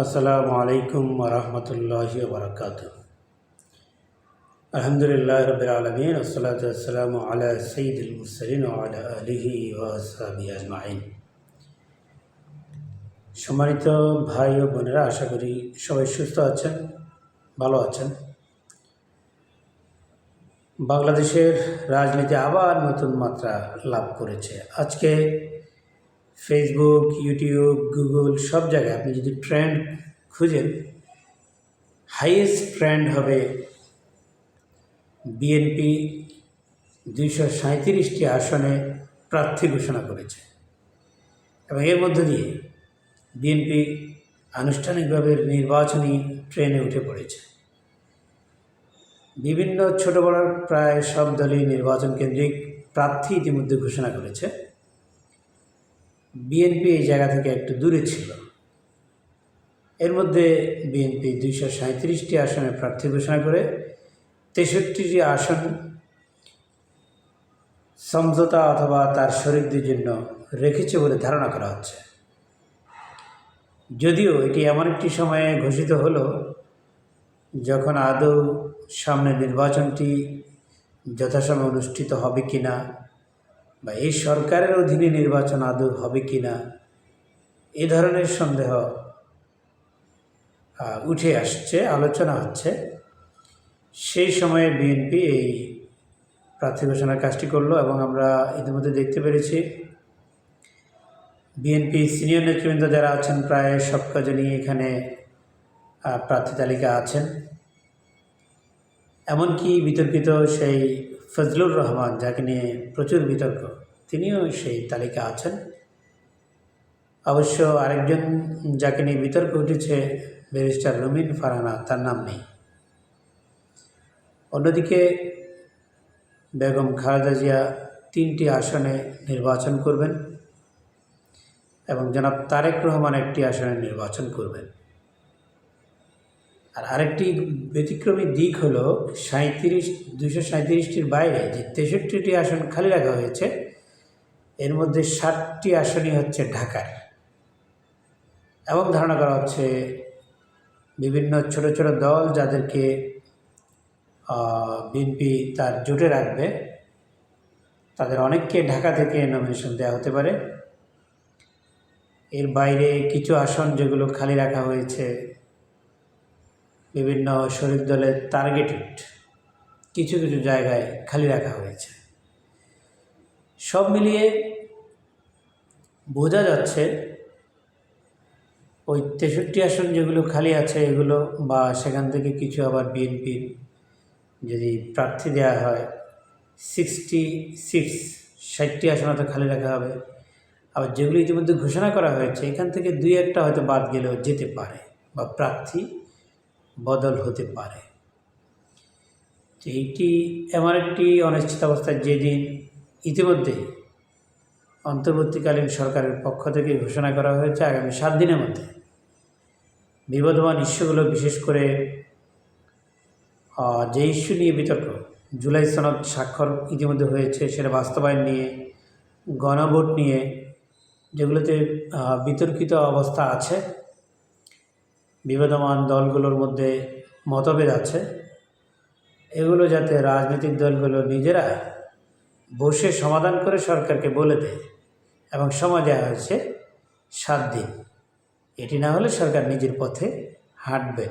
আসসালামু আলাইকুম ওরহমতুল্লাহি বরকাত আলহামদুলিল্লাহ রবিল আলমিন আসসালামু আলা সঈদুল মুসলিন আলা আলিহি ওয়াসাবি আজমাইন সম্মানিত ভাই ও বোনেরা, আশা করি সবাই সুস্থ আছেন, ভালো আছেন। বাংলাদেশের রাজনীতি আবার নতুন মাত্রা লাভ করেছে। আজকে ফেসবুক ইউটিউব গুগল সব জায়গায় আপনি যদি ট্রেন্ড খুঁজেন হাইয়েস্ট ট্রেন্ড হবে বিএনপি দুইশো সাঁত্রিশটি আসনে প্রার্থী ঘোষণা করেছে। এবং এর মধ্য দিয়ে বিএনপি আনুষ্ঠানিকভাবে নির্বাচনী ট্রেনে উঠে পড়েছে। বিভিন্ন ছোট বড় প্রায় সব দলই নির্বাচন কেন্দ্রিক প্রার্থী ইতিমধ্যে ঘোষণা করেছে। বিএনপি এই জায়গা থেকে একটু দূরে ছিল। এর মধ্যে বিএনপি দুইশো সাঁত্রিশটি আসনে প্রার্থী ঘোষণা করে, তেষট্টিটি আসন সমঝোতা অথবা তার শরীরদের জন্য রেখেছে বলে ধারণা করা হচ্ছে। যদিও এটি এমন একটি সময়ে ঘোষিত হলো, যখন আদৌ সামনে নির্বাচনটি যথাসময়ে অনুষ্ঠিত হবে কি না বা এই সরকারের অধীনে নির্বাচন আদৌ হবে কি না, এ ধরনের সন্দেহ উঠে আসছে, আলোচনা হচ্ছে। সেই সময়ে বিএনপি এই প্রার্থী ঘোষণার কাজটি করল এবং আমরা ইতিমধ্যে দেখতে পেরেছি, বিএনপি সিনিয়র নেতৃবৃন্দ যারা আছেন প্রায় সব কাজে নিয়ে এখানে প্রার্থী তালিকা আছেন। এমনকি বিতর্কিত সেই ফজলুর রহমান, যাকে নিয়ে প্রচুর বিতর্ক, তিনিও সেই তালিকা আছেন। অবশ্য আরেকজন যাকে নিয়ে বিতর্ক উঠেছে ব্যারিস্টার রুমিন ফারানা, তার নাম নেই। অন্যদিকে বেগম খালেদা জিয়া তিনটি আসনে নির্বাচন করবেন এবং জনাব তারেক রহমান একটি আসনে নির্বাচন করবেন। আর আরেকটি ব্যতিক্রমী দিক হল সাঁত্রিশ দুশো সাঁত্রিশটির বাইরে যে তেষট্টিটি আসন খালি রাখা হয়েছে, এর মধ্যে ষাটটি আসনই হচ্ছে ঢাকার। এবং ধারণা করা হচ্ছে বিভিন্ন ছোট ছোট দল যাদেরকে বিএনপি তার জোটে রাখবে, তাদের অনেককে ঢাকা থেকে নমিনেশন দেওয়া হতে পারে। এর বাইরে কিছু আসন যেগুলো খালি রাখা হয়েছে বিভিন্ন শরিক দলের টার্গেটেড কিছু কিছু জায়গায় খালি রাখা হয়েছে। সব মিলিয়ে বোঝা যাচ্ছে ওই তেষট্টি আসন যেগুলো খালি আছে এগুলো বা সেখান থেকে কিছু আবার বিএনপির যদি প্রার্থী দেওয়া হয় সিক্সটি সিক্স ষাটটি আসন হয়তো খালি রাখা হবে। আবার যেগুলো ইতিমধ্যে ঘোষণা করা হয়েছে, এখান থেকে দুই একটা হয়তো বাদ গেলেও যেতে পারে বা প্রার্থী বদল হতে পারে। তো এইটি এমন একটি অনিশ্চিতাবস্থায় যেদিন ইতিমধ্যে অন্তর্বর্তীকালীন সরকারের পক্ষ থেকে ঘোষণা করা হয়েছে, আগামী সাত দিনের মধ্যে বিবদমান ইস্যুগুলো বিশেষ করে যে ইস্যু নিয়ে বিতর্ক, জুলাই সনদ স্বাক্ষর ইতিমধ্যে হয়েছে সেটা বাস্তবায়ন নিয়ে, গণভোট নিয়ে, যেগুলোতে বিতর্কিত অবস্থা আছে। বিবাদমান দলগুলোর মধ্যে মতভেদ আছে। এগুলো যাতে রাজনৈতিক দলগুলো নিজেরা বসে সমাধান করে সরকারকে বলে দেয় এবং সময় দেওয়া হয়েছে সাত দিন। এটি না হলে সরকার নিজের পথে হাঁটবে।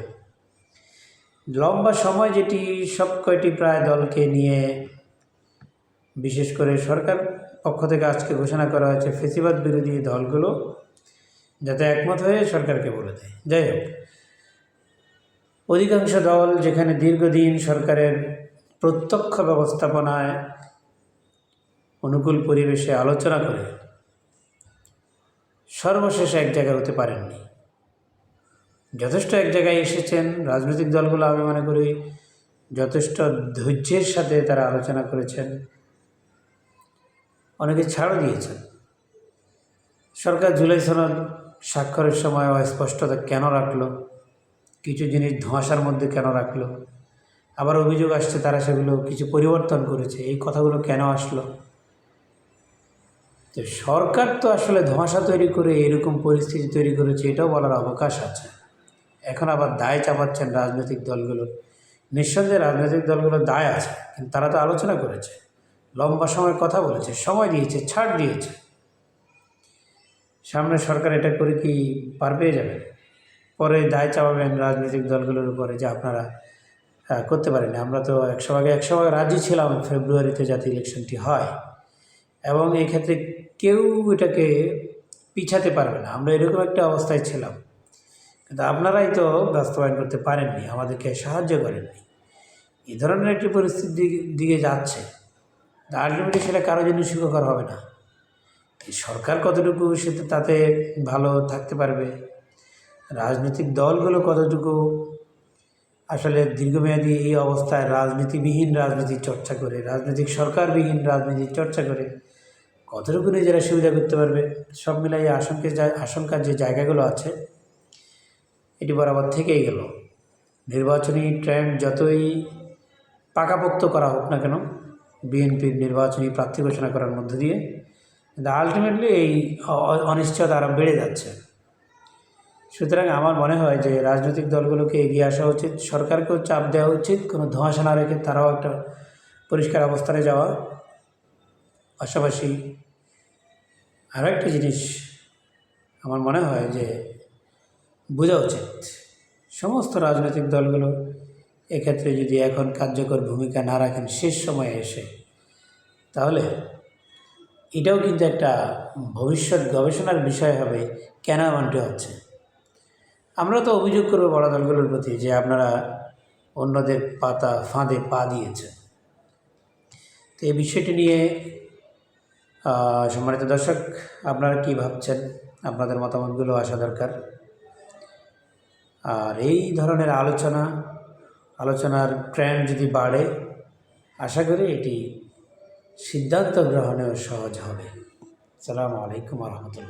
লম্বা সময় যেটি সব কয়টি প্রায় দলকে নিয়ে বিশেষ করে সরকার পক্ষ থেকে আজকে ঘোষণা করা হয়েছে ফেসিবাদ বিরোধী দলগুলো যাতে একমত হয়ে সরকারকে বলে দেয়। যাই হোক অধিকাংশ দল যেখানে দীর্ঘদিন সরকারের প্রত্যক্ষ ব্যবস্থাপনায় অনুকূল পরিবেশে আলোচনা করে, সর্বশেষে এক জায়গায় হতে পারেননি। যথেষ্ট এক জায়গায় এসেছেন রাজনৈতিক দলগুলো, আমি মনে করি যথেষ্ট ধৈর্যের সাথে তারা আলোচনা করেছেন। অনেকে ছাড়ও দিয়েছেন। সরকার জুলাই সনদ স্বাক্ষরের সময় অস্পষ্টতা কেন রাখল? কিছু জিনিস ধোঁয়াশার মধ্যে কেন রাখল? আবার অভিযোগ আসছে তারা সেগুলো কিছু পরিবর্তন করেছে। এই কথাগুলো কেন আসলো? তো সরকার তো আসলে ধোঁয়াশা তৈরি করে এরকম পরিস্থিতি তৈরি করেছে, এটাও বলার অবকাশ আছে। এখন আবার দায় চাপাচ্ছেন রাজনৈতিক দলগুলো। নিঃসন্দেহে রাজনৈতিক দলগুলোর দায় আছে, কিন্তু তারা তো আলোচনা করেছে, লম্বা সময় কথা বলেছে, সময় দিয়েছে, ছাড় দিয়েছে। সামনে সরকার এটা করে কি পার পেয়ে যাবে? পরে দায় চাপাবেন রাজনৈতিক দলগুলোর উপরে যে আপনারা করতে পারেন আমরা তো একশো ভাগে একশো ভাগে রাজি ছিলাম ফেব্রুয়ারিতে যাতে ইলেকশনটি হয় এবং এই ক্ষেত্রে কেউ এটাকে পিছাতে পারবে না। আমরা এরকম একটা অবস্থায় ছিলাম। কিন্তু আপনারাই তো বাস্তবায়ন করতে পারেননি, আমাদেরকে সাহায্য করেননি। এই ধরনের একটি পরিস্থিতির দিকে- যাচ্ছে। আলটিমেটলি সেটা কারোর জন্য সুখকর হবে না। সরকার কতটুকু সেটা তাতে ভালো থাকতে পারবে? রাজনৈতিক দলগুলো কতটুকু আসলে দীর্ঘমেয়াদী এই অবস্থায় রাজনীতিবিহীন রাজনীতি চর্চা করে, রাজনৈতিক সরকারবিহীন রাজনীতি চর্চা করে, কতটুকু নিজেরা সুবিধা করতে পারবে? সব মিলাই আশঙ্কের যা, আশঙ্কার যে জায়গাগুলো আছে, এটি বরাবর থেকেই গেল। নির্বাচনী ট্রেন্ড যতই পাকাপোক্ত করা হোক না কেন, বিএনপির নির্বাচনী প্রার্থী ঘোষণা করার মধ্য দিয়ে, কিন্তু আলটিমেটলি এই অনিশ্চয়তা আরও বেড়ে যাচ্ছে। সুতরাং আমার মনে হয় যে রাজনৈতিক দলগুলোকে এগিয়ে আসা উচিত। সরকারকেও চাপ দেওয়া উচিত। কোনো ধোঁয়াশা না রেখে তারাও একটা পরিষ্কার অবস্থানে যাওয়া। পাশাপাশি আরও একটা জিনিস আমার মনে হয় যে বোঝা উচিত। সমস্ত রাজনৈতিক দলগুলো এক্ষেত্রে যদি এখন কার্যকর ভূমিকা না রাখেন শেষ সময়ে এসে, তাহলে এটাও কিন্তু একটা ভবিষ্যৎ গবেষণার বিষয় হবে কেন এমনটি হচ্ছে। আমরা তো অভিযোগ করব বড় দলগুলোর প্রতি যে আপনারা অন্যদের পাতা, ফাঁদে পা দিয়েছেন। তো এই বিষয়টি নিয়ে সম্মানিত দর্শক, আপনারা কি ভাবছেন? আপনাদের মতামতগুলো আসা দরকার। আর এই ধরনের আলোচনা, আলোচনার ট্রেন্ড যদি বাড়ে, আশা করি এটি সিদ্ধান্ত গ্রহণেও সহজ হবে। সালামু আলাইকুম রহমতুল্লাহ।